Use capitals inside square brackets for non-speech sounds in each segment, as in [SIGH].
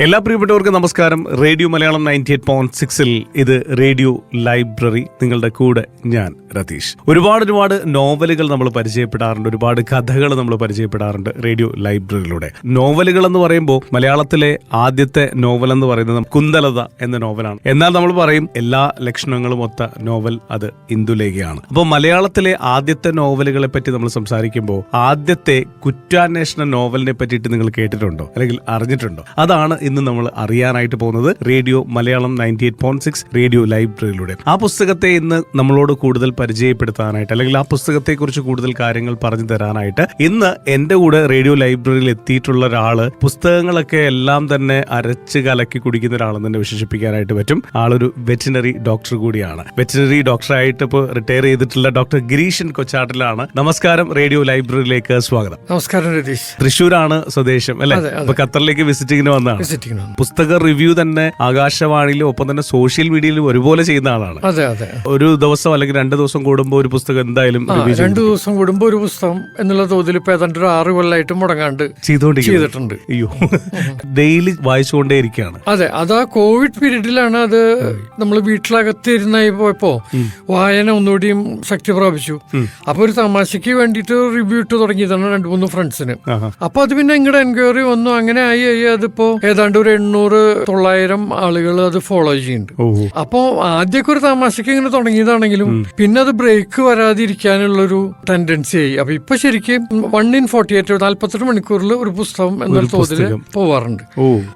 എല്ലാ പ്രിയപ്പെട്ടവർക്കും നമസ്കാരം. Radio Malayalam ninety eight point സിക്സിൽ ഇത് റേഡിയോ ലൈബ്രറി. നിങ്ങളുടെ കൂടെ ഞാൻ രതീഷ്. ഒരുപാട് ഒരുപാട് നോവലുകൾ നമ്മൾ പരിചയപ്പെടാറുണ്ട്. ഒരുപാട് കഥകൾ നമ്മൾ പരിചയപ്പെടാറുണ്ട് റേഡിയോ ലൈബ്രറിയിലൂടെ. നോവലുകൾ എന്ന് പറയുമ്പോൾ മലയാളത്തിലെ ആദ്യത്തെ നോവൽ എന്ന് പറയുന്നത് കുന്തലത എന്ന നോവലാണ്. എന്നാൽ നമ്മൾ പറയും എല്ലാ ലക്ഷണങ്ങളും ഒത്ത നോവൽ അത് ഇന്ദുലേഖയാണ്. അപ്പോൾ മലയാളത്തിലെ ആദ്യത്തെ നോവലുകളെ പറ്റി നമ്മൾ സംസാരിക്കുമ്പോൾ ആദ്യത്തെ കുറ്റാന്വേഷണ നോവലിനെ പറ്റിയിട്ട് നിങ്ങൾ കേട്ടിട്ടുണ്ടോ? അല്ലെങ്കിൽ അറിഞ്ഞിട്ടുണ്ടോ? അതാണ് ഇന്ന് നമ്മൾ അറിയാനായിട്ട് പോകുന്നത് radio Malayalam ninety eight point six radio ലൈബ്രറിയിലൂടെ. ആ പുസ്തകത്തെ ഇന്ന് നമ്മളോട് കൂടുതൽ പരിചയപ്പെടുത്താനായിട്ട് അല്ലെങ്കിൽ ആ പുസ്തകത്തെ കുറിച്ച് കൂടുതൽ കാര്യങ്ങൾ പറഞ്ഞു തരാനായിട്ട് ഇന്ന് എന്റെ കൂടെ റേഡിയോ ലൈബ്രറിയിൽ എത്തിയിട്ടുള്ള ഒരാൾ പുസ്തകങ്ങളൊക്കെ എല്ലാം തന്നെ അരച്ച് കലക്കി കുടിക്കുന്ന ഒരാളെന്ന് തന്നെ വിശേഷിപ്പിക്കാനായിട്ട് പറ്റും. ആളൊരു വെറ്റിനറി ഡോക്ടർ കൂടിയാണ്. വെറ്റിനറി ഡോക്ടറായിട്ട് ഇപ്പോൾ റിട്ടയർ ചെയ്തിട്ടുള്ള ഡോക്ടർ ഗിരീഷൻ കൊച്ചാട്ടിലാണ്. നമസ്കാരം റേഡിയോ ലൈബ്രറിയിലേക്ക് സ്വാഗതം. നമസ്കാരം രതീഷ്. തൃശ്ശൂരാണ് സ്വദേശം അല്ലെ. അപ്പൊ ഖത്തറിലേക്ക് വിസിറ്റിങ്ങിന് വന്നതാണ്. ആണ്. പുസ്തക റിവ്യൂ തന്നെ ആകാശവാണിയിലും ഒപ്പം തന്നെ സോഷ്യൽ മീഡിയയിലും ഒരുപോലെ ചെയ്യുന്ന ആളാണ്. അതെ അതെ. ഒരു ദിവസം അല്ലെങ്കിൽ രണ്ട് ദിവസം കൂടുമ്പോൾ ഒരു പുസ്തകം എന്തായാലും ആ ചെയ്യും രണ്ടു ദിവസം കൂടുമ്പോൾ ഒരു പുസ്തകം എന്നുള്ള തോതിൽ ഇപ്പൊ ഏതാണ്ട് ഒരു ആറ് കൊല്ലമായിട്ട് മുടങ്ങാണ്ട് ചെയ്തിട്ടുണ്ട്. അയ്യോ. ഡെയിലി വായിച്ചുകൊണ്ടേ ഇരിക്കുകയാണ്. അതെ അത് ആ കോവിഡ് പീരീഡിലാണ് അത് നമ്മൾ വീട്ടിലകത്തിരുന്നായി പോയപ്പോ വായന ഒന്നുകൂടിയും ശക്തി പ്രാപിച്ചു. അപ്പൊ ഒരു തമാശക്ക് വേണ്ടിട്ട് റിവ്യൂ ഇട്ട് തുടങ്ങിയതാണ് രണ്ടു മൂന്ന് ഫ്രണ്ട്സിന്. ആഹാ. അപ്പൊ അത് പിന്നെ ഇങ്ങോട്ട് എൻക്വയറി വന്നു. അങ്ങനെ ആയി ആയി. അതിപ്പോ ഏതാണ്ട് ഒരു എണ്ണൂറ് തൊള്ളായിരം ആളുകൾ അത് ഫോളോ ചെയ്യുന്നുണ്ട്. അപ്പോ ആദ്യമൊക്കെ ഒരു തമാശക്ക് ഇങ്ങനെ തുടങ്ങിയതാണെങ്കിലും പിന്നെ അത് ബ്രേക്ക് വരാതിരിക്കാനുള്ളൊരു ടെൻഡൻസി ആയി. അപ്പൊ ഇപ്പൊ ശരിക്കും വൺ ഇൻ ഫോർട്ടി എയ്റ്റ് നാല്പത്തെട്ട് മണിക്കൂറിൽ ഒരു പുസ്തകം എന്നൊരു തോതിൽ പോവാറുണ്ട്.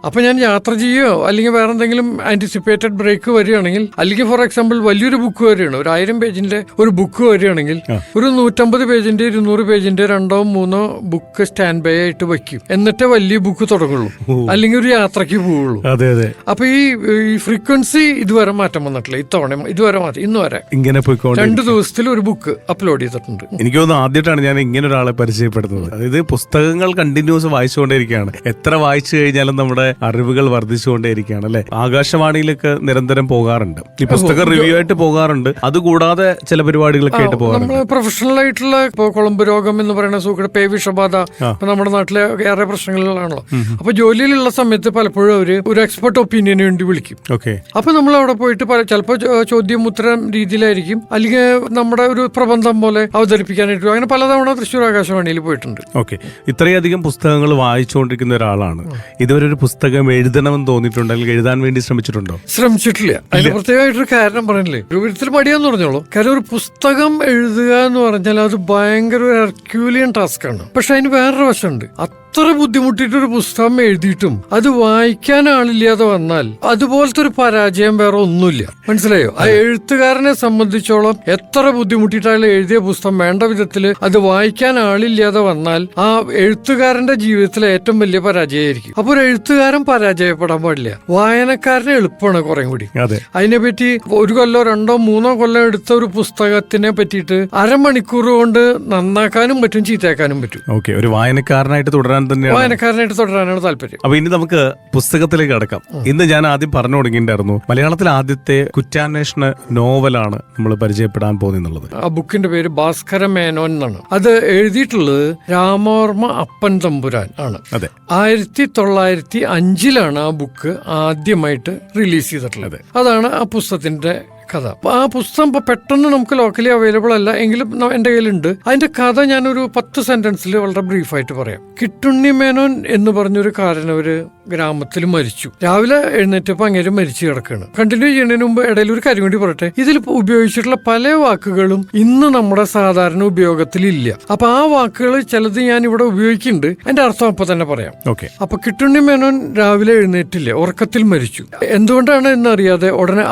അപ്പൊ ഞാൻ യാത്ര ചെയ്യുകയോ അല്ലെങ്കിൽ വേറെ എന്തെങ്കിലും ആന്റിസിപ്പേറ്റഡ് ബ്രേക്ക് വരികയാണെങ്കിൽ അല്ലെങ്കിൽ ഫോർ എക്സാമ്പിൾ വലിയൊരു ബുക്ക് വരികയാണ് ഒരു ആയിരം പേജിന്റെ ഒരു ബുക്ക് വരികയാണെങ്കിൽ ഒരു നൂറ്റമ്പത് പേജിന്റെ ഇരുന്നൂറ് പേജിന്റെ രണ്ടോ മൂന്നോ ബുക്ക് സ്റ്റാൻഡ് ബൈ ആയിട്ട് വെക്കും എന്നിട്ടേ വലിയ ബുക്ക് തുടങ്ങുള്ളൂ. അല്ലെങ്കിൽ ഒരു യാത്രയ്ക്ക് പോവുള്ളൂ. അതെ അതെ. അപ്പൊ ഈ ഈ ഫ്രീക്വൻസി ഇതുവരെ മാറ്റം വന്നിട്ടില്ല. ഇത്തവണ ഇതുവരെ മാറ്റം ഇന്ന് വരെ. ഇങ്ങനെ പോയിക്കൊണ്ട് രണ്ട് ദിവസത്തിൽ ഒരു ബുക്ക് അപ്ലോഡ് ചെയ്തിട്ടുണ്ട്. എനിക്ക് തോന്നുന്നു ആദ്യമായിട്ടാണ് ഞാൻ ഇങ്ങനെ ഒരാളെ പരിചയപ്പെടുന്നത് അതായത് പുസ്തകങ്ങൾ കണ്ടിന്യൂസ് വായിച്ചുകൊണ്ടേയിരിക്കുകയാണ്. എത്ര വായിച്ചു കഴിഞ്ഞാലും നമ്മുടെ അറിവുകൾ വർദ്ധിച്ചുകൊണ്ടേയിരിക്കുകയാണ് അല്ലെ? ആകാശവാണിയിലൊക്കെ നിരന്തരം പോകാറുണ്ട്. ഈ പുസ്തക റിവ്യൂ ആയിട്ട് പോകാറുണ്ട്. അതുകൂടാതെ ചില പരിപാടികളൊക്കെ ആയിട്ട് പോകാറുണ്ട്. നമ്മൾ പ്രൊഫഷണൽ ആയിട്ടുള്ള ഇപ്പൊ കുളമ്പ് രോഗം എന്ന് പറയുന്ന സൂക്കട് പേ വിഷബാധ നമ്മുടെ നാട്ടിലെ ഏറെ പ്രശ്നങ്ങളിലാണല്ലോ. അപ്പൊ ജോലിയിലുള്ള സമയത്ത് പലപ്പോഴും അവർ ഒരു എക്സ്പെർട്ട് ഒപ്പീനിയന് വേണ്ടി വിളിക്കും. ഓക്കെ അപ്പൊ നമ്മൾ അവിടെ പോയിട്ട് ചിലപ്പോ ചോദ്യം ഉത്തരം രീതിയിലായിരിക്കും. അല്ലെങ്കിൽ നമ്മുടെ ഒരു പ്രബന്ധം പോലെ അവതരിപ്പിക്കാനായിട്ട് അങ്ങനെ പലതവണ തൃശ്ശൂർ ആകാശവാണിയിൽ പോയിട്ടുണ്ട്. ഓക്കെ ഇത്രയധികം പുസ്തകങ്ങൾ വായിച്ചുകൊണ്ടിരിക്കുന്ന ഒരാളാണ്. ഇതുവരെ ഒരു പുസ്തകം എഴുതണമെന്ന് തോന്നിയിട്ടുണ്ടോ? അല്ലെങ്കിൽ എഴുതാൻ വേണ്ടി ശ്രമിച്ചിട്ടുണ്ടോ? ശ്രമിച്ചിട്ടില്ല. അതിന് പ്രത്യേകമായിട്ടൊരു കാരണം പറഞ്ഞില്ലേ ഒരു വിധത്തിൽ മടിയാന്ന് പറഞ്ഞോളൂ. കാരണം ഒരു പുസ്തകം എഴുതുക എന്ന് പറഞ്ഞാൽ അത് ഭയങ്കര ഒരു ഹെർക്യൂലിയൻ ടാസ്ക് ആണ്. പക്ഷെ അതിന് വേറൊരു വശമുണ്ട്. അത്ര ബുദ്ധിമുട്ടിയിട്ട് ഒരു പുസ്തകം എഴുതിയിട്ടും അത് വായിക്കാൻ ആളില്ലാതെ വന്നാൽ അതുപോലത്തെ ഒരു പരാജയം വേറെ ഒന്നുമില്ല. മനസ്സിലായോ? ആ എഴുത്തുകാരനെ സംബന്ധിച്ചോളം എത്ര ബുദ്ധിമുട്ടിട്ടാണ് എഴുതിയ പുസ്തകം വേണ്ട വിധത്തിൽ അത് വായിക്കാൻ ആളില്ലാതെ വന്നാൽ ആ എഴുത്തുകാരന്റെ ജീവിതത്തിലെ ഏറ്റവും വലിയ പരാജയമായിരിക്കും. അപ്പൊ ഒരു എഴുത്തുകാരൻ പരാജയപ്പെടാൻ പാടില്ല. വായനക്കാരന് എളുപ്പമാണ് കുറെ കൂടി. അതെ. അതിനെപ്പറ്റി ഒരു കൊല്ലോ രണ്ടോ മൂന്നോ കൊല്ലം എടുത്ത ഒരു പുസ്തകത്തിനെ പറ്റിയിട്ട് അരമണിക്കൂർ കൊണ്ട് നന്നാക്കാനും പറ്റും ചീത്തയാക്കാനും പറ്റും. ഓക്കെ. ഒരു വായനക്കാരനായിട്ട് തുടരാൻ തന്നെയാണ്. വായനക്കാരനായിട്ട് തുടരാനാണ് താല്പര്യം. അപ്പൊ ഇനി നമുക്ക് പുസ്തകത്തിലേക്ക് കടക്കാം. ഇന്ന് ഞാൻ ആദ്യം പറഞ്ഞു തുടങ്ങിയിട്ടുണ്ടായിരുന്നു മലയാളത്തിലെ ആദ്യത്തെ കുറ്റാന്വേഷണ നോവലാണ് നമ്മൾ പരിചയപ്പെടാൻ പോകുന്നുള്ളത് ആ ബുക്കിന്റെ പേര് ഭാസ്കര മേനോൻ എന്നാണ്. അത് എഴുതിയിട്ടുള്ളത് രാമോർമ്മ അപ്പൻ തമ്പുരാൻ ആണ്. അതെ. ആയിരത്തി തൊള്ളായിരത്തി അഞ്ചിലാണ് ആ ബുക്ക് ആദ്യമായിട്ട് റിലീസ് ചെയ്തിട്ടുള്ളത്. അതാണ് ആ പുസ്തകത്തിന്റെ കഥ. അപ്പൊ ആ പുസ്തകം പെട്ടെന്ന് നമുക്ക് ലോക്കലി അവൈലബിൾ അല്ല എങ്കിലും എന്റെ എന്റെ കയ്യിലുണ്ട്. അതിന്റെ കഥ ഞാനൊരു പത്ത് സെന്റൻസിൽ വളരെ ബ്രീഫായിട്ട് പറയാം. കിട്ടുണ്ണി മേനോൻ എന്ന് പറഞ്ഞൊരു കാരനവര് ഗ്രാമത്തിൽ മരിച്ചു. രാവിലെ എഴുന്നേറ്റപ്പോൾ അങ്ങനെ മരിച്ചു കിടക്കുകയാണ് കണ്ടിന്യൂ ചെയ്യുന്നതിന് മുമ്പ് ഇടയിൽ ഒരു കാര്യം കൂടി പറയട്ടെ. ഇതിൽ ഉപയോഗിച്ചിട്ടുള്ള പല വാക്കുകളും ഇന്ന് നമ്മുടെ സാധാരണ ഉപയോഗത്തിലില്ല അപ്പൊ ആ വാക്കുകൾ ചിലത് ഞാൻ ഇവിടെ ഉപയോഗിക്കുന്നുണ്ട്. അതിന്റെ അർത്ഥം അപ്പൊ തന്നെ പറയാം. ഓക്കെ അപ്പൊ കിട്ടുണ്ണി മേനോൻ രാവിലെ എഴുന്നേറ്റില്ല ഉറക്കത്തിൽ മരിച്ചു. എന്തുകൊണ്ടാണ് എന്നറിയാതെ ഉടനെ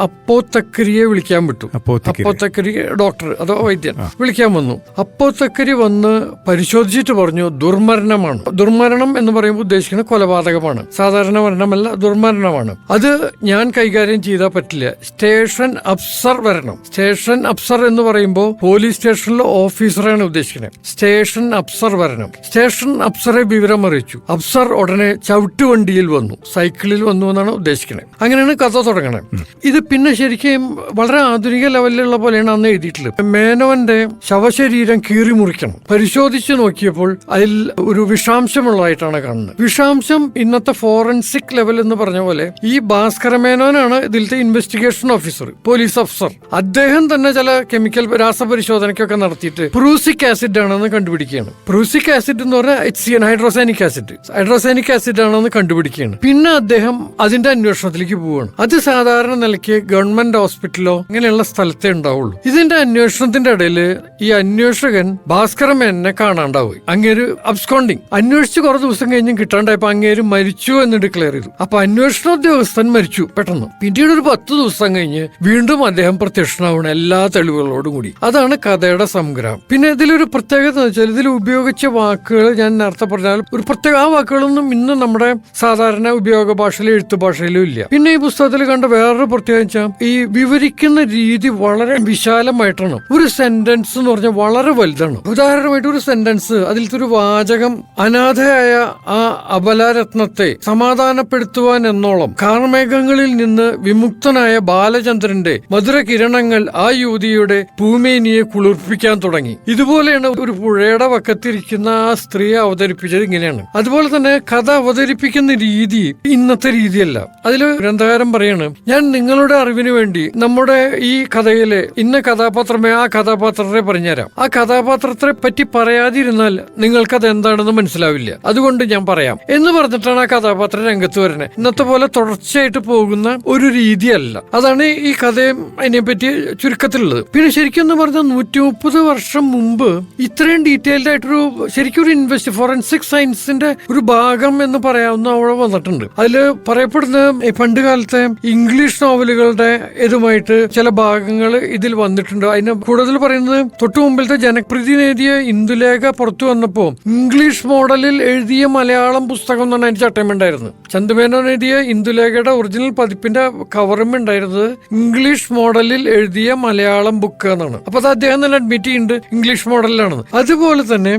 അപ്പോത്തക്കരിയെ വിളിക്കാൻ വിട്ടു. അപ്പോത്തേക്ക് അപ്പോത്തക്കരി ഡോക്ടർ അതോ വൈദ്യൻ വിളിക്കാൻ വന്നു. അപ്പോത്തക്കരി വന്ന് പരിശോധിച്ചിട്ട് പറഞ്ഞു ദുർമരണമാണ്. ദുർമരണം എന്ന് പറയുമ്പോൾ ഉദ്ദേശിക്കുന്ന കൊലപാതകമാണ്. സാധാരണ മരണമല്ല ദുർമരണമാണ്. അത് ഞാൻ കൈകാര്യം ചെയ്താൽ പറ്റില്ല. സ്റ്റേഷൻ അഫ്സർ വരണം. സ്റ്റേഷൻ അഫ്സർ എന്ന് പറയുമ്പോൾ പോലീസ് സ്റ്റേഷനിലെ ഓഫീസറാണ് ഉദ്ദേശിക്കുന്നത്. സ്റ്റേഷൻ അഫ്സർ വരണം. സ്റ്റേഷൻ അഫ്സറെ വിവരം അറിയിച്ചു. അഫ്സർ ഉടനെ ചവിട്ടുവണ്ടിയിൽ വന്നു. സൈക്കിളിൽ വന്നു എന്നാണ് ഉദ്ദേശിക്കുന്നത്. അങ്ങനെയാണ് കഥ തുടങ്ങണത്. ഇത് പിന്നെ ശരിക്കും വളരെ ആധുനിക ലെവലിലുള്ള പോലെയാണ് അന്ന് എഴുതിയിട്ടുള്ളത്. മേനോന്റെ ശവശരീരം കീറി മുറിക്കണം. പരിശോധിച്ചു നോക്കിയപ്പോൾ അതിൽ ഒരു വിഷാംശമുള്ളതായിട്ടാണ് കാണുന്നത്. വിഷാംശം ഇന്നത്തെ ഫോറൻസിക് ലെവൽ എന്ന് പറഞ്ഞ പോലെ ഈ ഭാസ്കര മേനോനാണ് ഇതിലത്തെ ഇൻവെസ്റ്റിഗേഷൻ ഓഫീസർ പോലീസ് ഓഫീസർ അദ്ദേഹം തന്നെ ചില കെമിക്കൽ രാസപരിശോധനയ്ക്കൊക്കെ നടത്തിയിട്ട് പ്രൂസിക് ആസിഡ് ആണെന്ന് കണ്ടുപിടിക്കുകയാണ്. പ്രൂസിക് ആസിഡ് എന്ന് പറഞ്ഞാൽ H C N hydrocyanic acid hydrocyanic acid ആണെന്ന് കണ്ടുപിടിക്കുകയാണ്. പിന്നെ അദ്ദേഹം അതിന്റെ അന്വേഷണത്തിലേക്ക് പോവുകയാണ്. അത് സാധാരണ നിലയ്ക്ക് ഗവൺമെന്റ് ഹോസ്പിറ്റലോ ഇങ്ങനെയുള്ള സ്ഥലത്തേ ഉണ്ടാവുള്ളൂ. ഇതിന്റെ അന്വേഷണത്തിന്റെ ഇടയിൽ ഈ അന്വേഷകൻ ഭാസ്കര മേനനെ കാണാണ്ടാവും അങ്ങേര് അബ്സ്കോണ്ടിങ് അന്വേഷിച്ച് കുറെ ദിവസം കഴിഞ്ഞ് കിട്ടാണ്ടായപ്പോ അങ്ങേര് മരിച്ചു എന്ന് ഡിക്ലെയർ ചെയ്തു. അപ്പൊ അന്വേഷണ ഉദ്യോഗസ്ഥൻ മരിച്ചു പെട്ടെന്ന്. പിന്നീട് ഒരു പത്ത് ദിവസം കഴിഞ്ഞ് വീണ്ടും അദ്ദേഹം പ്രത്യക്ഷനാവണം എല്ലാ തെളിവുകളോടും കൂടി. അതാണ് കഥയുടെ സംഗ്രഹം. പിന്നെ ഇതിലൊരു പ്രത്യേകത എന്ന് വെച്ചാൽ ഇതിൽ ഉപയോഗിച്ച വാക്കുകൾ ഞാൻ നേരത്തെ പറഞ്ഞാൽ ഒരു പ്രത്യേക ആ വാക്കുകളൊന്നും ഇന്ന് നമ്മുടെ സാധാരണ ഉപയോഗ ഭാഷയിലും എഴുത്തു ഭാഷയിലും ഇല്ല. പിന്നെ ഈ പുസ്തകത്തിൽ കണ്ട വേറൊരു പ്രത്യേകത ഈ ഈ വിവരിക്കുന്ന രീതി വളരെ വിശാലമായിട്ടാണ്. ഒരു സെന്റൻസ് എന്ന് പറഞ്ഞാൽ വളരെ വലുതാണ്. ഉദാഹരണമായിട്ട് ഒരു സെന്റൻസ് അതിലത്തെ ഒരു വാചകം അനാഥയായ ആ അബലാരത്നത്തെ സമാധാനപ്പെടുത്തുവാൻ എന്നോളം കാർമേഘങ്ങളിൽ നിന്ന് വിമുക്തനായ ബാലചന്ദ്രന്റെ മധുര കിരണങ്ങൾ ആ യുവതിയുടെ ഭൂമേനിയെ കുളിർപ്പിക്കാൻ തുടങ്ങി. ഇതുപോലെയാണ് ഒരു പുഴയുടെ വക്കത്തിരിക്കുന്ന ആ സ്ത്രീയെ അവതരിപ്പിച്ചത് ഇങ്ങനെയാണ്. അതുപോലെ തന്നെ കഥ അവതരിപ്പിക്കുന്ന രീതി ഇന്നത്തെ രീതിയല്ല. അതിൽ ഗ്രന്ഥകാരൻ പറയാണ് ഞാൻ നിങ്ങളുടെ അറിവിന് വേണ്ടി നമ്മുടെ ഈ കഥയിലെ ഇന്ന കഥാപാത്രമേ ആ കഥാപാത്രത്തെ പറഞ്ഞുതരാം. ആ കഥാപാത്രത്തെ പറ്റി പറയാതിരുന്നാൽ നിങ്ങൾക്കത് എന്താണെന്ന് മനസ്സിലാവില്ല. അതുകൊണ്ട് ഞാൻ പറയാം. എന്ന് പറഞ്ഞിട്ടാണ് ആ കഥാപാത്രം രംഗത്ത് വരുന്നത്. ഇന്നത്തെ പോലെ തുടർച്ചയായിട്ട് പോകുന്ന ഒരു രീതിയല്ല. അതാണ് ഈ കഥയും അതിനെപ്പറ്റി ചുരുക്കത്തിലുള്ളത്. പിന്നെ ശരിക്കും പറഞ്ഞാൽ നൂറ്റി മുപ്പത് വർഷം മുമ്പ് ഇത്രയും ഡീറ്റെയിൽഡ് ആയിട്ടൊരു ശരിക്കും ഒരു ഇൻവെസ്റ്റ് ഫോറൻസിക് സയൻസിന്റെ ഒരു ഭാഗം എന്ന് പറയാവുന്ന അവിടെ വന്നിട്ടുണ്ട്. അതിൽ പറയപ്പെടുന്ന പണ്ട് കാലത്തെ ഇംഗ്ലീഷ് നോവലുകളുടെ ഇതുമായിട്ട് ചില ഭാഗങ്ങൾ ഇതിൽ വന്നിട്ടുണ്ട്. അതിന് കൂടുതൽ പറയുന്നത് തൊട്ടു മുമ്പിലത്തെ ജനപ്രീതി നേടിയ ഇന്ദുലേഖ പുറത്തു വന്നപ്പോൾ ഇംഗ്ലീഷ് മോഡലിൽ എഴുതിയ മലയാളം പുസ്തകം എന്നാണ് അതിന്റെ ചട്ടമുണ്ടായിരുന്നത് ചട്ടമുണ്ടായിരുന്നു ചന്ദുമേനോൻ എഴുതിയ ഇന്ദുലേഖയുടെ ഒറിജിനൽ പതിപ്പിന്റെ കവറും ഉണ്ടായിരുന്നത് ഇംഗ്ലീഷ് മോഡലിൽ എഴുതിയ മലയാളം ബുക്ക് എന്നാണ്. അപ്പൊ അത് അദ്ദേഹം തന്നെ അഡ്മിറ്റ് ചെയ്യുന്നുണ്ട് ഇംഗ്ലീഷ് മോഡലിലാണ് അതുപോലെ തന്നെ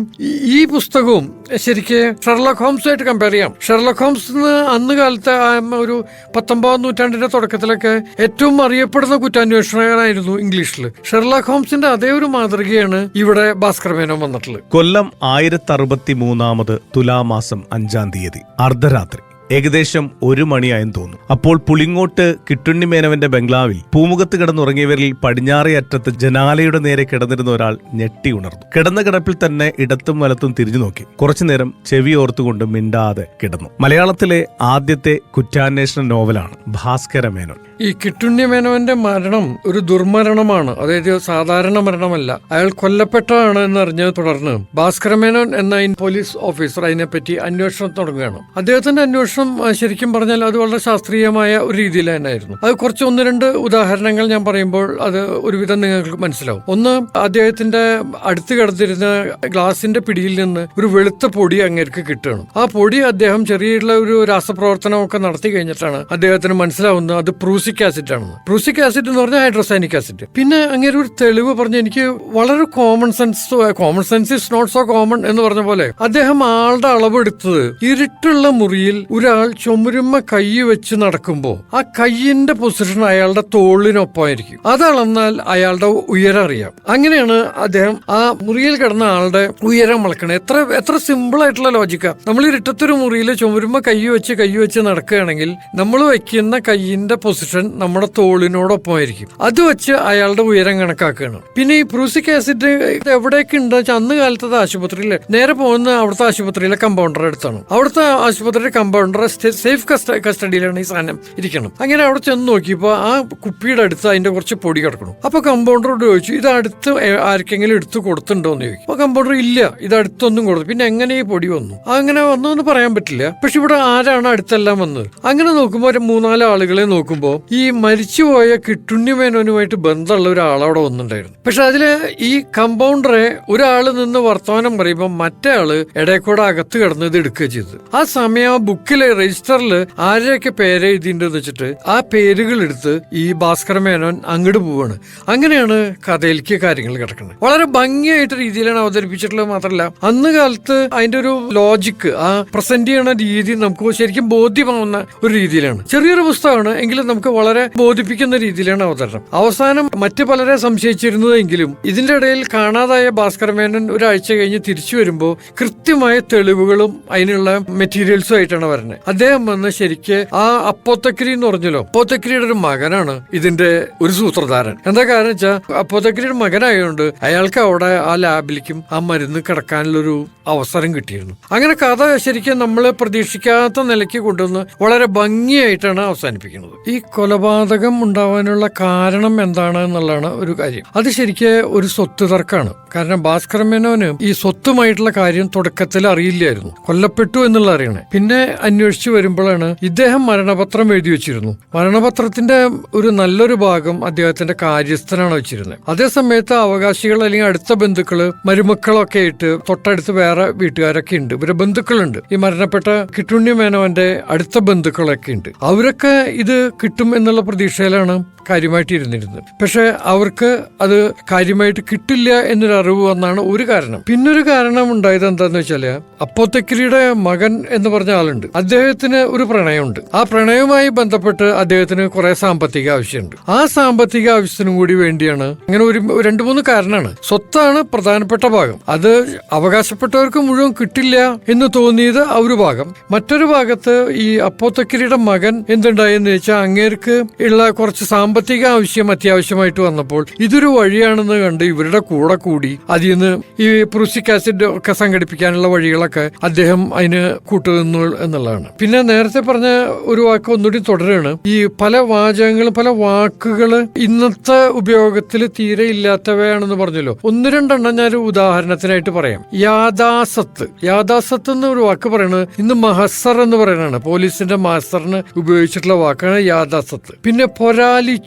ഈ പുസ്തകവും ശരിക്ക് ഷെർലക് ഹോംസുമായിട്ട് കമ്പയർ ചെയ്യാം. ഷെർലക് ഹോംസ് അന്ന് കാലത്തെ ഒരു പത്തൊമ്പതാം നൂറ്റാണ്ടിന്റെ തുടക്കത്തിലൊക്കെ ഏറ്റവും അറിയപ്പെടുന്ന കുറ്റാന്വേഷകനായിരുന്നു ഇംഗ്ലീഷിൽ ഷെർലക് ഹോംസിന്റെ അതേ ഒരു മാതൃകയാണ് ഇവിടെ ഭാസ്കർ മേനോൻ വന്നിട്ടുള്ളത്. കൊല്ലം ആയിരത്തി അറുപത്തി മൂന്നാമത് തുലാമാസം അഞ്ചാം തീയതി അർദ്ധരാത്രി. ഏകദേശം ഒരു മണിയായെന്ന് തോന്നുന്നു. അപ്പോൾ പുളിങ്ങോട്ട് കിട്ടുണ്ണിമേനവന്റെ ബംഗ്ലാവിൽ പൂമുഖത്ത് കിടന്നുറങ്ങിയവരിൽ പടിഞ്ഞാറേ അറ്റത്ത് ജനാലയുടെ നേരെ കിടന്നിരുന്ന ഒരാൾ ഞെട്ടി ഉണർന്നു. കിടന്ന കിടപ്പിൽ തന്നെ ഇടത്തും വലത്തും തിരിഞ്ഞു നോക്കി. കുറച്ചുനേരം ചെവി ഓർത്തുകൊണ്ട് മിണ്ടാതെ കിടന്നു. മലയാളത്തിലെ ആദ്യത്തെ കുറ്റാന്വേഷണ നോവലാണ് ഭാസ്കര മേനോൻ. ഈ കിട്ടുണ്യമേനോന്റെ മരണം ഒരു ദുർമരണമാണ്. അതായത് സാധാരണ മരണമല്ല. അയാൾ കൊല്ലപ്പെട്ടതാണ് എന്നറിഞ്ഞത് തുടർന്ന് ഭാസ്കര മേനോൻ എന്ന പോലീസ് ഓഫീസർ അതിനെപ്പറ്റി അന്വേഷണം തുടങ്ങുകയാണ്. അദ്ദേഹത്തിന്റെ അന്വേഷണം ശരിക്കും പറഞ്ഞാൽ അത് വളരെ ശാസ്ത്രീയമായ ഒരു രീതിയിൽ തന്നെയായിരുന്നു. അത് കുറച്ച് ഒന്ന് രണ്ട് ഉദാഹരണങ്ങൾ ഞാൻ പറയുമ്പോൾ അത് ഒരുവിധം നിങ്ങൾക്ക് മനസ്സിലാവും. ഒന്ന് അദ്ദേഹത്തിന്റെ അടുത്ത് കിടന്നിരുന്ന ഗ്ലാസിന്റെ പിടിയിൽ നിന്ന് ഒരു വെളുത്ത പൊടി അങ്ങേർക്ക് കിട്ടുകയാണ്. ആ പൊടി അദ്ദേഹം ചെറിയുള്ള ഒരു രാസപ്രവർത്തനമൊക്കെ നടത്തി കഴിഞ്ഞിട്ടാണ് അദ്ദേഹത്തിന് മനസ്സിലാവുന്നത്. അത് പ്രൂസിക് ആസിഡ് ആണെന്ന് പ്രൂസിക് ആസിഡ് എന്ന് പറഞ്ഞാൽ ഹൈഡ്രോസാനിക് ആസിഡ് പിന്നെ അങ്ങനെ ഒരു തെളിവ് പറഞ്ഞ് എനിക്ക് വളരെ common sense common sense is not so common എന്ന് പറഞ്ഞ പോലെ അദ്ദേഹം ആളുടെ അളവെടുത്തത് ഇരുട്ടുള്ള മുറിയിൽ ഒരാൾ ചുമരുമ്മ കൈ വെച്ച് നടക്കുമ്പോൾ ആ കൈയിന്റെ പൊസിഷൻ അയാളുടെ തോളിനൊപ്പമായിരിക്കും. അതളന്നാൽ അയാളുടെ ഉയരം അറിയാം. അങ്ങനെയാണ് അദ്ദേഹം ആ മുറിയിൽ കിടന്ന ആളുടെ ഉയരം അളക്കണത് എത്ര എത്ര സിമ്പിൾ ആയിട്ടുള്ള ലോജിക്കാ നമ്മൾ ഇരുട്ടത്തൊരു മുറിയിൽ ചുമരുമ്മ കൈ വെച്ച് കൈ വെച്ച് നടക്കുകയാണെങ്കിൽ നമ്മൾ വെക്കുന്ന കൈയിന്റെ പൊസിഷൻ നമ്മുടെ തോളിനോടൊപ്പമായിരിക്കും. അത് വെച്ച് അയാളുടെ ഉയരം കണക്കാക്കുകയാണ്. പിന്നെ ഈ പ്രൂസിക് ആസിഡ് ഇത് എവിടെയൊക്കെ ഉണ്ട് വെച്ചാൽ അന്ന് കാലത്തത് ആശുപത്രിയിൽ നേരെ പോകുന്ന അവിടുത്തെ ആശുപത്രിയിലെ കമ്പൗണ്ടറുടെ അടുത്താണ്. അവിടുത്തെ ആശുപത്രിയുടെ കമ്പൗണ്ടർ സേഫ് കസ്റ്റഡിയിലാണ് ഈ സാധനം ഇരിക്കണം. അങ്ങനെ അവിടെ ചെന്ന് നോക്കിയപ്പോൾ ആ കുപ്പിയുടെ അടുത്ത് അതിന്റെ കുറച്ച് പൊടി കിടക്കണം അപ്പൊ കമ്പൗണ്ടറോട് ചോദിച്ചു ഇത് അടുത്ത് ആർക്കെങ്കിലും എടുത്തു കൊടുത്തിട്ടുണ്ടോ എന്ന് ചോദിക്കും. അപ്പൊ കമ്പൗണ്ടർ ഇല്ല ഇത് അടുത്തൊന്നും കൊടുത്തു. പിന്നെ എങ്ങനെ ഈ പൊടി വന്നു? അങ്ങനെ വന്നു എന്ന് പറയാൻ പറ്റില്ല. പക്ഷെ ഇവിടെ ആരാണ് അടുത്തെല്ലാം വന്നത്? അങ്ങനെ നോക്കുമ്പോൾ ഒരു മൂന്നാൽ ആളുകളെ നോക്കുമ്പോൾ ഈ മരിച്ചുപോയ കിട്ടുണ്യമേനോനുമായിട്ട് ബന്ധമുള്ള ഒരാൾ അവിടെ വന്നിട്ടുണ്ടായിരുന്നു. പക്ഷെ അതിൽ ഈ കമ്പൗണ്ടറെ ഒരാൾ നിന്ന് വർത്തമാനം പറയുമ്പോൾ മറ്റേ ആൾ ഇടയ്ക്കൂടെ അകത്ത് കിടന്ന് ഇത് എടുക്കുക ചെയ്തത് ആ സമയം ആ ബുക്കിലെ രജിസ്റ്ററിൽ ആരെയൊക്കെ പേരെഴുതിയിട്ടുണ്ടെന്ന് വെച്ചിട്ട് ആ പേരുകൾ എടുത്ത് ഈ ഭാസ്കര മേനോൻ അങ്ങോട്ട് പോവാണ്. അങ്ങനെയാണ് കഥയിലേക്ക് കാര്യങ്ങൾ കിടക്കുന്നത്. വളരെ ഭംഗിയായിട്ട് രീതിയിലാണ് അവതരിപ്പിച്ചിട്ടുള്ളത് മാത്രമല്ല അന്ന് കാലത്ത് അതിന്റെ ഒരു ലോജിക്ക് ആ പ്രസന്റ് ചെയ്യണ രീതി നമുക്ക് ശരിക്കും ബോധ്യമാവുന്ന ഒരു രീതിയിലാണ്. ചെറിയൊരു പുസ്തകമാണ് എങ്കിലും നമുക്ക് വളരെ ബോധിപ്പിക്കുന്ന രീതിയിലാണ് അവതരണം. അവസാനം മറ്റ് പലരെ സംശയിച്ചിരുന്നതെങ്കിലും ഇതിന്റെ ഇടയിൽ കാണാതായ ഭാസ്കര മേനൻ ഒരാഴ്ച കഴിഞ്ഞ് തിരിച്ചു വരുമ്പോൾ കൃത്യമായ തെളിവുകളും അതിനുള്ള മെറ്റീരിയൽസും ആയിട്ടാണ് വരുന്നത്. അദ്ദേഹം വന്ന് ശരിക്ക് ആ അപ്പോത്തക്കരി എന്ന് പറഞ്ഞല്ലോ അപ്പോത്തക്കരിയുടെ ഒരു മകനാണ് ഇതിന്റെ ഒരു സൂത്രധാരൻ. എന്താ കാരണം വെച്ചാൽ അപ്പോത്തക്കരിയുടെ മകനായതുകൊണ്ട് അയാൾക്ക് അവിടെ ആ ലാബിലേക്കും ആ മരുന്ന് കിടക്കാനുള്ളൊരു അവസരം കിട്ടിയിരുന്നു. അങ്ങനെ കഥ ശരിക്കും നമ്മൾ പ്രതീക്ഷിക്കാത്ത നിലയ്ക്ക് കൊണ്ടുവന്ന് വളരെ ഭംഗിയായിട്ടാണ് അവസാനിപ്പിക്കുന്നത്. ഈ കൊലപാതകം ഉണ്ടാവാനുള്ള കാരണം എന്താണ് എന്നുള്ളതാണ് ഒരു കാര്യം. അത് ശരിക്ക് ഒരു സ്വത്ത് തർക്കമാണ്. കാരണം ഭാസ്കര മേനോന് ഈ സ്വത്തുമായിട്ടുള്ള കാര്യം തുടക്കത്തിൽ അറിയില്ലായിരുന്നു. കൊല്ലപ്പെട്ടു എന്നുള്ള അറിയണേ. പിന്നെ അന്വേഷിച്ചു വരുമ്പോഴാണ് ഇദ്ദേഹം മരണപത്രം എഴുതി വെച്ചിരുന്നു. മരണപത്രത്തിന്റെ ഒരു നല്ലൊരു ഭാഗം അദ്ദേഹത്തിന്റെ കാര്യസ്ഥനാണ് വെച്ചിരുന്നത്. അതേ സമയത്ത് അവകാശികൾ അല്ലെങ്കിൽ അടുത്ത ബന്ധുക്കൾ മരുമക്കളൊക്കെ ആയിട്ട് തൊട്ടടുത്ത് വേറെ വീട്ടുകാരൊക്കെ ഉണ്ട്. ഇവരെ ബന്ധുക്കളുണ്ട്. ഈ മരണപ്പെട്ട കിട്ടുണ്ണി മേനോന്റെ അടുത്ത ബന്ധുക്കളൊക്കെ ഉണ്ട്. അവരൊക്കെ ഇത് കിട്ടും എന്നുള്ള പ്രതീക്ഷയിലാണ് കാര്യമായിട്ട് ഇരുന്നിരുന്നത്. പക്ഷെ അവർക്ക് അത് കാര്യമായിട്ട് കിട്ടില്ല എന്നൊരു അറിവ് വന്നാണ് ഒരു കാരണം. പിന്നൊരു കാരണം ഉണ്ടായത് എന്താന്ന് വെച്ചാൽ അപ്പോത്തക്കിരിയുടെ മകൻ എന്ന് പറഞ്ഞ ആളുണ്ട്. അദ്ദേഹത്തിന് ഒരു പ്രണയമുണ്ട്. ആ പ്രണയവുമായി ബന്ധപ്പെട്ട് അദ്ദേഹത്തിന് കുറെ സാമ്പത്തിക ആവശ്യമുണ്ട്. ആ സാമ്പത്തിക ആവശ്യത്തിനും കൂടി വേണ്ടിയാണ് അങ്ങനെ ഒരു രണ്ട് മൂന്ന് കാരണമാണ്. സ്വത്താണ് പ്രധാനപ്പെട്ട ഭാഗം. അത് അവകാശപ്പെട്ടവർക്ക് മുഴുവൻ കിട്ടില്ല എന്ന് തോന്നിയത് ആ ഒരു ഭാഗം. മറ്റൊരു ഭാഗത്ത് ഈ അപ്പോത്തക്കിരിയുടെ മകൻ എന്തുണ്ടായെന്ന് വെച്ചാൽ അങ്ങേർക്ക് ഉള്ള കുറച്ച് സാമ്പത്തിക ആവശ്യം അത്യാവശ്യമായിട്ട് വന്നപ്പോൾ ഇതൊരു വഴിയാണെന്ന് കണ്ട് ഇവരുടെ കൂടെ കൂടി അതിൽ നിന്ന് ഈ പ്രൂസിക് ആസിഡ് ഒക്കെ സംഘടിപ്പിക്കാനുള്ള വഴികളൊക്കെ അദ്ദേഹം അതിന് കൂട്ടുനിന്നു എന്നുള്ളതാണ്. പിന്നെ നേരത്തെ പറഞ്ഞ ഒരു വാക്ക് ഒന്നുകൂടി തുടരുകയാണ് ഈ പല വാചകങ്ങളും പല വാക്കുകൾ ഇന്നത്തെ ഉപയോഗത്തിൽ തീരെ ഇല്ലാത്തവയാണെന്ന് പറഞ്ഞല്ലോ. ഒന്ന് രണ്ടെണ്ണം ഞാൻ ഉദാഹരണത്തിനായിട്ട് പറയാം. യാഥാസത്ത്. യാഥാസത്ത് എന്ന ഒരു വാക്ക് പറയുന്നത് ഇന്ന് മഹസർ എന്ന് പറയുന്നതാണ്. പോലീസിന്റെ മാസ്റ്ററിന് ഉപയോഗിച്ചിട്ടുള്ള വാക്കാണ് യാഥാസത്ത്. പിന്നെ പൊരാലിച്ചുച്ചു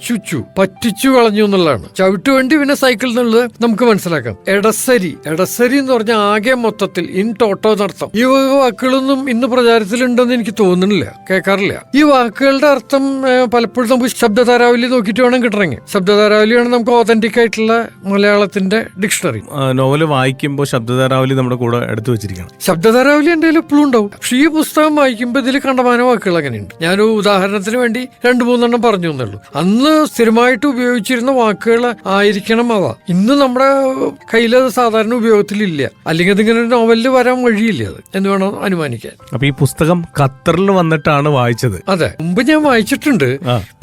പറ്റിച്ചു കളഞ്ഞു എന്നുള്ളതാണ്. ചവിട്ടു വേണ്ടി പിന്നെ സൈക്കിൾ എന്നുള്ളത് നമുക്ക് മനസ്സിലാക്കാം. എടസരി എടസരി എന്ന് പറഞ്ഞാൽ ആകെ മൊത്തത്തിൽ ഇൻ ടോട്ടോ നടത്തം ഈ വാക്കുകളൊന്നും ഇന്ന് പ്രചാരത്തിലുണ്ടെന്ന് എനിക്ക് തോന്നുന്നില്ല. കേൾക്കാറില്ല. ഈ വാക്കുകളുടെ അർത്ഥം പലപ്പോഴും നമുക്ക് ശബ്ദധാരാവലി നോക്കിയിട്ട് വേണം കിട്ടണമെങ്കിൽ. ശബ്ദധാരാവലിയാണ് നമുക്ക് ഓതന്റിക് ആയിട്ടുള്ള മലയാളത്തിന്റെ ഡിക്ഷണറി നോവൽ വായിക്കുമ്പോൾ ശബ്ദധാരാവലി നമ്മുടെ കൂടെ എടുത്തു വെച്ചിരിക്കണം. ശബ്ദധാരാവലി എന്റെ കയ്യിൽ എപ്പോഴും ഉണ്ടാവും. പക്ഷെ ഈ പുസ്തകം വായിക്കുമ്പോൾ ഇതിൽ കണ്ടമാന വാക്കുകൾ അങ്ങനെയുണ്ട്. ഞാനൊരു ഉദാഹരണത്തിന് വേണ്ടി രണ്ട് മൂന്നെണ്ണം പറഞ്ഞു എന്നുള്ളൂ. അന്ന് സ്ഥിരമായിട്ട് ഉപയോഗിച്ചിരുന്ന വാക്കുകൾ ആയിരിക്കണം അവ. ഇന്ന് നമ്മുടെ കയ്യിൽ അത് സാധാരണ ഉപയോഗത്തിലില്ല. അല്ലെങ്കിൽ അതിങ്ങനെ ഒരു നോവലിൽ വരാൻ വഴിയില്ല അത് എന്ന് വേണം അനുമാനിക്കാൻ. അപ്പൊ ഈ പുസ്തകം ഖത്തറിൽ വന്നിട്ടാണ് വായിച്ചത്. അതെ. മുമ്പ് ഞാൻ വായിച്ചിട്ടുണ്ട്.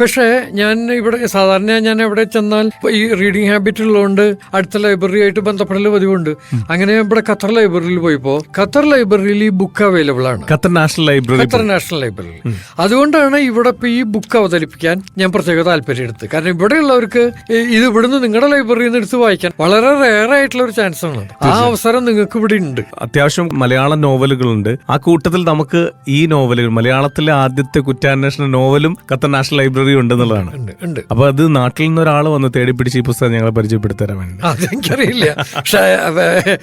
പക്ഷേ ഞാൻ ഇവിടെ സാധാരണ ഞാൻ എവിടെ ചെന്നാൽ ഈ റീഡിംഗ് ഹാബിറ്റ് ഉള്ളതുകൊണ്ട് അടുത്ത ലൈബ്രറി ആയിട്ട് ബന്ധപ്പെടൽ പതിവുണ്ട്. അങ്ങനെ ഇവിടെ ഖത്തർ ലൈബ്രറിയിൽ പോയപ്പോ ഖത്തർ ലൈബ്രറിയിൽ ഈ ബുക്ക് അവൈലബിൾ ആണ്. Qatar national library Qatar national library അതുകൊണ്ടാണ് ഇവിടെ ഈ ബുക്ക് അവതരിപ്പിക്കാൻ ഞാൻ പ്രത്യേക താല്പര്യം. എടുത്ത്. കാരണം ഇവിടെയുള്ളവർക്ക് ഇത് ഇവിടുന്ന് നിങ്ങളുടെ ലൈബ്രറിയിൽ നിന്ന് എടുത്ത് വായിക്കാൻ വളരെ റെയർ ആയിട്ടുള്ള ഒരു ചാൻസ് ആണ്. ആ അവസരം നിങ്ങൾക്ക് ഇവിടെ ഉണ്ട്. അത്യാവശ്യം മലയാള നോവലുകളുണ്ട്. ആ കൂട്ടത്തിൽ നമുക്ക് ഈ നോവലുകൾ മലയാളത്തിലെ ആദ്യത്തെ കുറ്റാന്വേഷണ നോവലും ഖത്തർ നാഷണൽ ലൈബ്രറി ഉണ്ടെന്നുള്ളതാണ് ഉണ്ട് ഉണ്ട്. അപ്പൊ അത് നാട്ടിൽ നിന്ന് ഒരാൾ വന്ന് തേടി പിടിച്ച് ഈ പുസ്തകം ഞങ്ങളെ പരിചയപ്പെടുത്തരാൻ വേണ്ടി. അതെനിക്കറിയില്ല. പക്ഷേ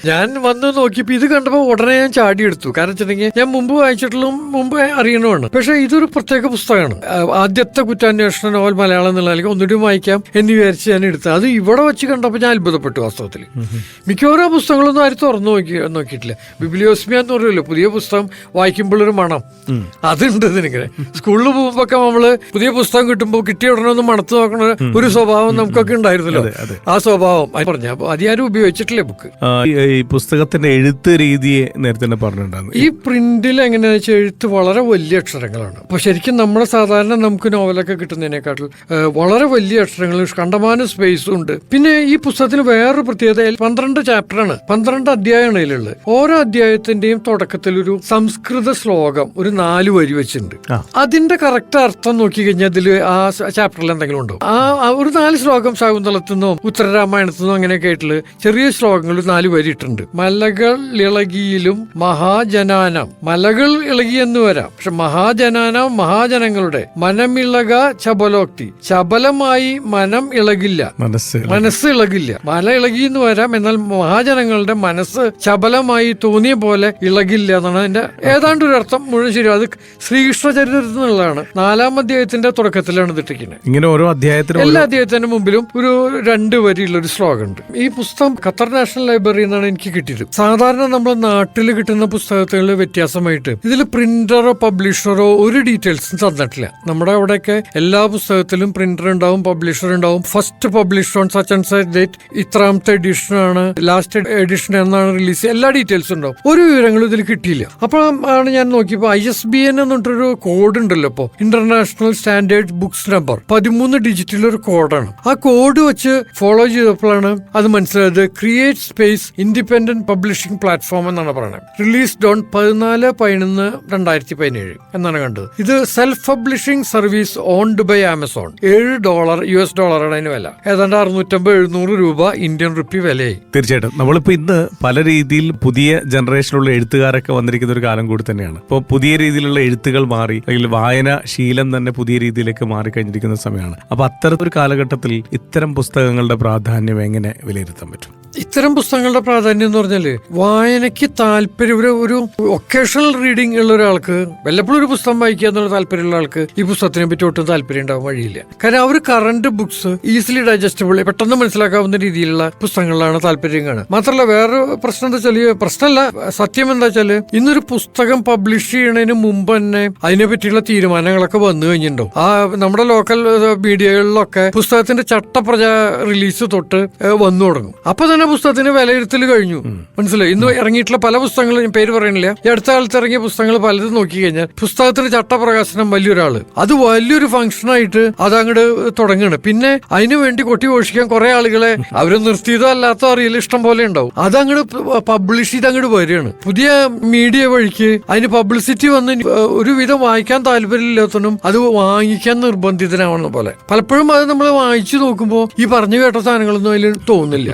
ഞാൻ വന്ന് നോക്കിയപ്പോ ഇത് കണ്ടപ്പോ ഉടനെ ഞാൻ ചാടിയെടുത്തു കാരണം വെച്ചിട്ടുണ്ടെങ്കിൽ ഞാൻ മുമ്പ് വായിച്ചിട്ടുള്ള മുമ്പ് അറിയണമാണ് പക്ഷെ ഇതൊരു പ്രത്യേക പുസ്തകമാണ്. ആദ്യത്തെ കുറ്റാന്വേഷണ നോവൽ മലയാളം എന്നുള്ള അല്ലെങ്കിൽ ഒന്നിട്ടും വായിക്കാം എന്ന് വിചാരിച്ച് ഞാൻ എടുത്തത്. അത് ഇവിടെ വെച്ച് കണ്ടപ്പോൾ ഞാൻ അത്ഭുതപ്പെട്ടു വാസ്തവത്തിൽ മിക്കവാറും ആ പുസ്തകങ്ങളൊന്നും ആരും തുറന്നു നോക്കി നോക്കിയിട്ടില്ല. ബിബിലിയോസ്മിയ എന്ന് പറയുമല്ലോ പുതിയ പുസ്തകം വായിക്കുമ്പോഴൊരു മണം. അതുണ്ട് ഇതിനിങ്ങനെ. സ്കൂളിൽ പോകുമ്പോ നമ്മൾ പുതിയ പുസ്തകം കിട്ടുമ്പോൾ കിട്ടിയ ഉടനെ ഒന്ന് മണത്ത് നോക്കണ ഒരു സ്വഭാവം നമുക്കൊക്കെ ഉണ്ടായിരുന്നല്ലോ. ആ സ്വഭാവം. അത് പറഞ്ഞ അപ്പോൾ അത് ഉപയോഗിച്ചിട്ടില്ലേ ബുക്ക്. ഈ- പുസ്തകത്തിന്റെ എഴുത്ത് രീതിയെ നേരത്തെ തന്നെ പറഞ്ഞിട്ടുണ്ടായിരുന്നു. ഈ പ്രിന്റിൽ എങ്ങനെയാണെന്ന് വെച്ചാൽ എഴുത്ത് വളരെ വലിയ അക്ഷരങ്ങളാണ്. അപ്പൊ ശരിക്കും നമ്മുടെ സാധാരണ നമുക്ക് നോവലൊക്കെ കിട്ടുന്നതിനെക്കാട്ടിൽ വളരെ വലിയ അക്ഷരങ്ങളും കണ്ടമാനം സ്പേസും ഉണ്ട്. പിന്നെ ഈ പുസ്തകത്തിന് വേറൊരു പ്രത്യേകത പന്ത്രണ്ട് ചാപ്റ്ററാണ് പന്ത്രണ്ട് അധ്യായമാണ് ഇതിലുള്ളത് ഓരോ അധ്യായത്തിന്റെയും തുടക്കത്തിൽ ഒരു സംസ്കൃത ശ്ലോകം ഒരു നാല് വരി വെച്ചിട്ടുണ്ട്. അതിന്റെ കറക്റ്റ് അർത്ഥം നോക്കി കഴിഞ്ഞാൽ അതിൽ ആ ചാപ്റ്ററിൽ എന്തെങ്കിലും ഉണ്ടോ? ആ ഒരു നാല് ശ്ലോകം ശകുന്തളത്തു നിന്നോ ഉത്തരരാമായണത്തു നിന്നോ അങ്ങനെയൊക്കെ ആയിട്ടുള്ള ചെറിയ ശ്ലോകങ്ങൾ നാല് വരി ഇട്ടുണ്ട് മലകൾ ഇളകിയിലും മഹാജനാനം. മലകൾ ഇളകി എന്ന് വരാം. പക്ഷെ മഹാജനാനം മഹാജനങ്ങളുടെ മനമിളക ചപലോക്തി. ചപലമായി മനം ഇളകില്ല. മനസ്സ് മനസ്സ് ഇളകില്ല. മല ഇളകി എന്ന് വരാം എന്നാൽ മഹാജനങ്ങളുടെ മനസ്സ് ശബലമായി തോന്നിയ പോലെ ഇളകില്ല എന്നാണ് അതിന്റെ ഏതാണ്ട് ഒരു അർത്ഥം മുഴുവൻ ശരി അത് ശ്രീകൃഷ്ണ ചരിത്രത്തിൽ നിന്നുള്ളതാണ് നാലാം അധ്യായത്തിന്റെ തുടക്കത്തിലാണ് ഇതിട്ടിരിക്കുന്നത്. ഇങ്ങനെ ഓരോ അധ്യായത്തിനും എല്ലാ അധ്യായത്തിന്റെ മുമ്പിലും ഒരു രണ്ട് വരിയുള്ള ഒരു ശ്ലോകം ഉണ്ട് ഈ പുസ്തകം ഖത്തർ നാഷണൽ ലൈബ്രറിയിൽ നിന്നാണ് എനിക്ക് കിട്ടിയത്. സാധാരണ നമ്മുടെ നാട്ടിൽ കിട്ടുന്ന പുസ്തകത്തിൽ വ്യത്യാസമായിട്ട് ഇതിൽ പ്രിന്ററോ പബ്ലിഷറോ ഒരു ഡീറ്റെയിൽസും തന്നിട്ടില്ല. നമ്മുടെ അവിടെയൊക്കെ എല്ലാ പുസ്തകത്തിലും പ്രിന്റർ ഉണ്ടാവും പബ്ലിഷർ ഉണ്ടാവും. First publish on such and such date ഇത്രാമത്തെ edition ആണ്. ലാസ്റ്റ് എഡിഷൻ എന്നാണ് റിലീസ് എല്ലാ ഡീറ്റെയിൽസും ഉണ്ടാവും. ഒരു വിവരങ്ങളും ഇതിൽ കിട്ടിയില്ല. അപ്പോൾ ആണ് ഞാൻ നോക്കിയപ്പോൾ ഐ എസ് ബി എൻ എന്നിട്ടൊരു കോഡ് ഉണ്ടല്ലോ ഇപ്പോൾ ഇന്റർനാഷണൽ സ്റ്റാൻഡേർഡ് ബുക്സ് നമ്പർ പതിമൂന്ന് ഡിജിറ്റൽ ഒരു കോഡാണ് ആ കോഡ് വെച്ച് ഫോളോ ചെയ്തപ്പോഴാണ് അത് മനസ്സിലായത് create space independent publishing platform എന്നാണ് പറയുന്നത്. റിലീസ് ഡോൺ പതിനാല് പതിനൊന്ന് രണ്ടായിരത്തി പതിനേഴ് എന്നാണ് കണ്ടത്. ഇത് self publishing service owned by Amazon ഏഴ് ഡോളർ യു എസ് ഡോളറാണ് അതിന് വില. ഏതാണ്ട് അറുന്നൂറ്റമ്പത് എഴുന്നൂറ് രൂപ ഇന്ത്യൻ റുപ്പി വിലയായി. തീർച്ചയായിട്ടും. നമ്മളിപ്പോ ഇന്ന് പല രീതിയിൽ പുതിയ ജനറേഷനിലുള്ള എഴുത്തുകാരൊക്കെ വന്നിരിക്കുന്ന ഒരു കാലം കൂടി തന്നെയാണ്. ഇപ്പോൾ പുതിയ രീതിയിലുള്ള എഴുത്തുകൾ മാറി അല്ലെങ്കിൽ വായന ശീലം തന്നെ പുതിയ രീതിയിലേക്ക് മാറിക്കഴിഞ്ഞിരിക്കുന്ന സമയമാണ്. അപ്പൊ അത്തരത്തിലൊരു കാലഘട്ടത്തിൽ ഇത്തരം പുസ്തകങ്ങളുടെ പ്രാധാന്യം എങ്ങനെ വിലയിരുത്താൻ പറ്റും? ഇത്തരം പുസ്തകങ്ങളുടെ പ്രാധാന്യം എന്ന് പറഞ്ഞാൽ വായനയ്ക്ക് താല്പര്യം ഒരു ഒരു ഒക്കേഷണൽ റീഡിംഗ് ഉള്ള ഒരാൾക്ക് വല്ലപ്പോഴും ഒരു പുസ്തകം വായിക്കുക എന്നുള്ള താല്പര്യമുള്ള ആൾക്ക് ഈ പുസ്തകത്തിനെ പറ്റി ഒട്ടും താല്പര്യം ഉണ്ടാവാൻ വഴിയില്ല. കാരണം അവർ കറണ്ട് ബുക്സ് ഈസിലി ഡൈജസ്റ്റബിൾ പെട്ടെന്ന് മനസ്സിലാക്കാവുന്ന രീതിയിലുള്ള പുസ്തകങ്ങളിലാണ് താല്പര്യം കാണുക. മാത്രമല്ല വേറെ പ്രശ്നം എന്താ വെച്ചാൽ പ്രശ്നമല്ല സത്യം എന്താ വെച്ചാൽ ഇന്നൊരു പുസ്തകം പബ്ലിഷ് ചെയ്യണതിന് മുമ്പ് തന്നെ അതിനെ പറ്റിയുള്ള തീരുമാനങ്ങളൊക്കെ വന്നു കഴിഞ്ഞിട്ടുണ്ടോ ആ നമ്മുടെ ലോക്കൽ മീഡിയകളിലൊക്കെ പുസ്തകത്തിന്റെ ചട്ടപ്രജ റിലീസ് തൊട്ട് വന്നു തുടങ്ങും. അപ്പൊ തന്നെ പുസ്തകത്തിന് വിലയിരുത്തൽ കഴിഞ്ഞു. മനസ്സിലായി? ഇന്ന് ഇറങ്ങിയിട്ടുള്ള പല പുസ്തകങ്ങളും ഞാൻ പേര് പറയണില്ല. ഈ അടുത്ത കാലത്ത് ഇറങ്ങിയ പുസ്തകങ്ങൾ പലതും നോക്കി കഴിഞ്ഞാൽ പുസ്തകത്തിന് ചട്ടപ്രകാശനം വലിയൊരാൾ. അത് വലിയൊരു ഫംഗ്ഷനായിട്ട് അത് അങ്ങോട്ട് തുടങ്ങുകയാണ് പിന്നെ അതിനു വേണ്ടി കൊട്ടി ഘോഷിക്കാൻ കുറെ ആളുകളെ അവർ നിർത്തിയതോ അല്ലാത്തോ അറിയില്ല ഇഷ്ടം പോലെ ഉണ്ടാവും. അത് അങ്ങോട്ട് പബ്ലിഷ് ചെയ്ത് അങ്ങോട്ട് വരികയാണ്. പുതിയ മീഡിയ വഴിക്ക് അതിന് പബ്ലിസിറ്റി വന്ന് ഒരുവിധം വായിക്കാൻ താല്പര്യമില്ലാത്തതും അത് വാങ്ങിക്കാൻ നിർബന്ധിതനാവണ പോലെ. പലപ്പോഴും അത് നമ്മൾ വായിച്ചു നോക്കുമ്പോൾ ഈ പറഞ്ഞു കേട്ട സാധനങ്ങളൊന്നും അതിൽ തോന്നില്ല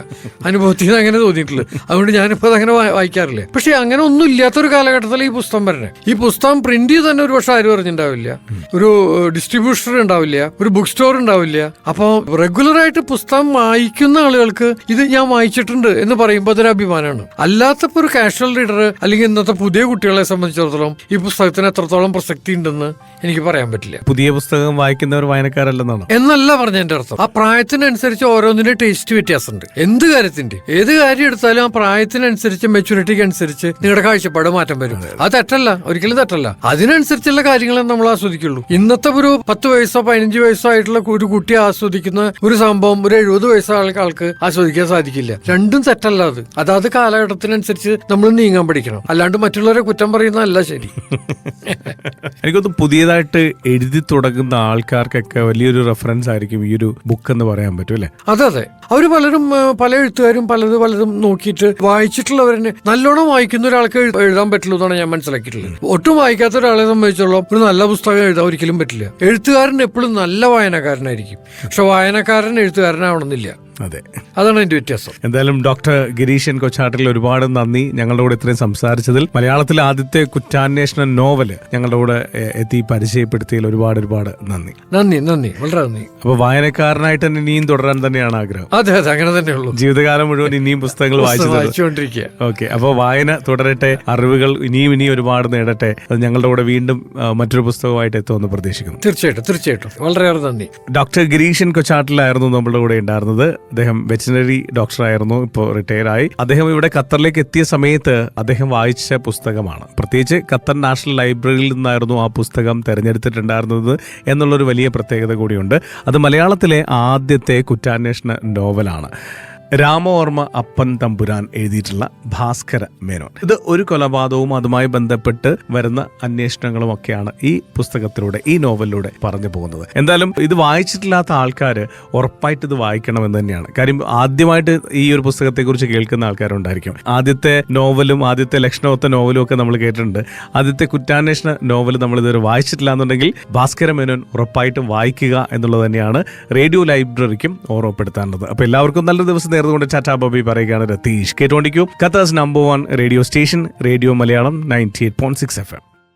അനുഭവത്തിൽ നിന്ന് അങ്ങനെ തോന്നിയിട്ടുള്ളത് അതുകൊണ്ട് ഞാനിപ്പോൾ അതങ്ങനെ വായിക്കാറില്ല. പക്ഷെ അങ്ങനെ ഒന്നും ഇല്ലാത്തൊരു കാലഘട്ടത്തിൽ ഈ പുസ്തകം വരണേ. ഈ പുസ്തകം പ്രിന്റ് ചെയ്ത് തന്നെ ഒരു പക്ഷെ ആരും അറിഞ്ഞിട്ടുണ്ടാവില്ല ഒരു ഡിസ്ട്രിബ്യൂഷൻ ഉണ്ടാവില്ല. ഒരു ബുക്ക് സ്റ്റോർ ഉണ്ടാവില്ല. അപ്പോൾ റെഗുലറായിട്ട് പുസ്തകം വായിക്കുന്ന ആളുകൾക്ക് ഇത് ഞാൻ വായിച്ചിട്ടുണ്ട് എന്ന് പറയുമ്പോൾ അതൊരു അഭിമാനമാണ്. അല്ലാത്തപ്പോൾ ഒരു കാഷ്വൽ റീഡർ അല്ലെങ്കിൽ ഇന്നത്തെ പുതിയ കുട്ടികളെ സംബന്ധിച്ചിടത്തോളം ഈ പുസ്തകത്തിന് എത്രത്തോളം പ്രസക്തി ഉണ്ടെന്ന് എനിക്ക് പറയാൻ പറ്റില്ല. പുതിയ പുസ്തകം വായിക്കുന്നവർ വായനക്കാരല്ലെന്നാണ്? എന്നല്ല പറഞ്ഞ എന്റെ അർത്ഥം. ആ പ്രായത്തിനനുസരിച്ച് ഓരോന്നിന്റെ ടേസ്റ്റ് വ്യത്യാസമുണ്ട്. എന്ത് കാര്യത്തിന്റെ ഏത് കാര്യം എടുത്താലും ആ പ്രായത്തിനനുസരിച്ച് മെച്ചൂരിറ്റിക്ക് അനുസരിച്ച് നിങ്ങളുടെ കാഴ്ചപ്പാട് മാറ്റം വരും. അത് തെറ്റല്ല. ഒരിക്കലും തെറ്റല്ല. അതിനനുസരിച്ചുള്ള കാര്യങ്ങളെ നമ്മൾ ആസ്വദിക്കുള്ളൂ. ഇന്നത്തെ ഒരു പത്ത് വയസ്സോ പതിനഞ്ച് വയസ്സോ ആയിട്ടുള്ള ഒരു കുട്ടി ആസ്വദിക്കുന്ന ഒരു സംഭവം ഒരു എഴുപത് വയസ്സുള്ള ആൾക്ക് ആസ്വദിക്കാൻ സാധിക്കില്ല. രണ്ടും തെറ്റല്ല അത്. അതാത് കാലഘട്ടത്തിനനുസരിച്ച് നമ്മൾ നീങ്ങാൻ പഠിക്കണം. അല്ലാണ്ട് മറ്റുള്ളവരെ കുറ്റം പറയുന്നതല്ല ശരി. [LAUGHS] എനിക്കൊന്ന് പുതിയതായിട്ട് എഴുതി തുടങ്ങുന്ന ആൾക്കാർക്കൊക്കെ വലിയൊരു റെഫറൻസ് ആയിരിക്കും ഈ ഒരു ബുക്ക് എന്ന് പറയാൻ പറ്റും അല്ലെ? അതെ അതെ. അവർ പലരും പല എഴുത്തുകാരും പലത് പലതും നോക്കിയിട്ട് വായിച്ചിട്ടുള്ളവരനെ നല്ലോണം വായിക്കുന്ന ഒരാൾക്ക് എഴുതാൻ പറ്റുള്ളൂ എന്നാണ് ഞാൻ മനസ്സിലാക്കിയിട്ടുള്ളത്. ഒട്ടും വായിക്കാത്ത ഒരാളെ സംബന്ധിച്ചോളം ഒരു നല്ല പുസ്തകം എഴുതാൻ ഒരിക്കലും പറ്റില്ല. എഴുത്തുകാരൻ എപ്പോഴും നല്ല വായനക്കാരനായിരിക്കും. പക്ഷെ വായനക്കാരൻ എഴുത്തുകാരനാവണമെന്നില്ല. അതെ. അതാണ് അതിന്റെ വ്യത്യാസം. എന്തായാലും ഡോക്ടർ ഗിരീശൻ കൊച്ചാട്ടിൽ ഒരുപാട് നന്ദി ഞങ്ങളുടെ കൂടെ ഇത്രയും സംസാരിച്ചതിൽ. മലയാളത്തിലെ ആദ്യത്തെ കുറ്റാന്വേഷണ നോവൽ ഞങ്ങളുടെ കൂടെ എത്തി പരിചയപ്പെടുത്തിയതിൽ ഒരുപാട് ഒരുപാട് നന്ദി. നന്ദി നന്ദി. വളരെ നന്ദി. അപ്പൊ വായനക്കാരനായിട്ട് തന്നെ ഇനിയും തുടരാൻ തന്നെയാണ് ആഗ്രഹം. അതെ അതെ. അങ്ങനെ തന്നെ ഉള്ളൂ. ജീവിതകാലം മുഴുവൻ ഇനിയും പുസ്തകങ്ങൾ വായിച്ചു വായിച്ചുകൊണ്ടിരിക്കുക. ഓക്കെ. അപ്പോൾ വായന തുടരട്ടെ അറിവുകൾ ഇനിയും ഇനിയും ഒരുപാട് നേടട്ടെ. അത് ഞങ്ങളുടെ കൂടെ വീണ്ടും മറ്റൊരു പുസ്തകമായിട്ട് എത്തുമെന്ന് പ്രതീക്ഷിക്കുന്നു. തീർച്ചയായിട്ടും തീർച്ചയായിട്ടും. വളരെയേറെ നന്ദി. ഡോക്ടർ ഗിരീഷൻ കൊച്ചാട്ടിലായിരുന്നു നമ്മുടെ കൂടെ ഉണ്ടായിരുന്നത്. അദ്ദേഹം വെറ്റിനറി ഡോക്ടറായിരുന്നു ഇപ്പോൾ റിട്ടയർ ആയി. അദ്ദേഹം ഇവിടെ ഖത്തറിലേക്ക് എത്തിയ സമയത്ത് അദ്ദേഹം വായിച്ച പുസ്തകമാണ്. പ്രത്യേകിച്ച് ഖത്തർ നാഷണൽ ലൈബ്രറിയിൽ നിന്നായിരുന്നു ആ പുസ്തകം തിരഞ്ഞെടുത്തിട്ടുണ്ടായിരുന്നത് എന്നുള്ളൊരു വലിയ പ്രത്യേകത കൂടിയുണ്ട്. അത് മലയാളത്തിലെ ആദ്യത്തെ കുറ്റാന്വേഷണ നോവലാണ് രാമവർമ്മ അപ്പൻ തമ്പുരാൻ എഴുതിയിട്ടുള്ള ഭാസ്കര മേനോൻ. ഇത് ഒരു കൊലപാതകവും അതുമായി ബന്ധപ്പെട്ട് വരുന്ന അന്വേഷണങ്ങളും ഒക്കെയാണ് ഈ പുസ്തകത്തിലൂടെ ഈ നോവലിലൂടെ പറഞ്ഞു പോകുന്നത്. എന്തായാലും ഇത് വായിച്ചിട്ടില്ലാത്ത ആൾക്കാർ ഉറപ്പായിട്ട് ഇത് വായിക്കണമെന്ന് തന്നെയാണ്. കാര്യം ആദ്യമായിട്ട് ഈ ഒരു പുസ്തകത്തെക്കുറിച്ച് കേൾക്കുന്ന ആൾക്കാരുണ്ടായിരിക്കും. ആദ്യത്തെ നോവലും ആദ്യത്തെ ലക്ഷണമൊത്ത നോവലും ഒക്കെ നമ്മൾ കേട്ടിട്ടുണ്ട്. ആദ്യത്തെ കുറ്റാന്വേഷണ നോവൽ നമ്മൾ ഇതുവരെ വായിച്ചിട്ടില്ല എന്നുണ്ടെങ്കിൽ ഭാസ്കര മേനോൻ ഉറപ്പായിട്ടും വായിക്കുക എന്നുള്ളത് തന്നെയാണ് റേഡിയോ ലൈബ്രറിക്കും ഓർമ്മപ്പെടുത്താനുള്ളത്. അപ്പോൾ എല്ലാവർക്കും നല്ലൊരു ദിവസം നേർന്നുകൊണ്ട് ടാറ്റാ ബോബി പറയുകയാണ് രതീഷ്. കെ കേട്ടോണ്ടിക്കൂ Qatar's number one radio station radio Malayalam ninety eight point six F M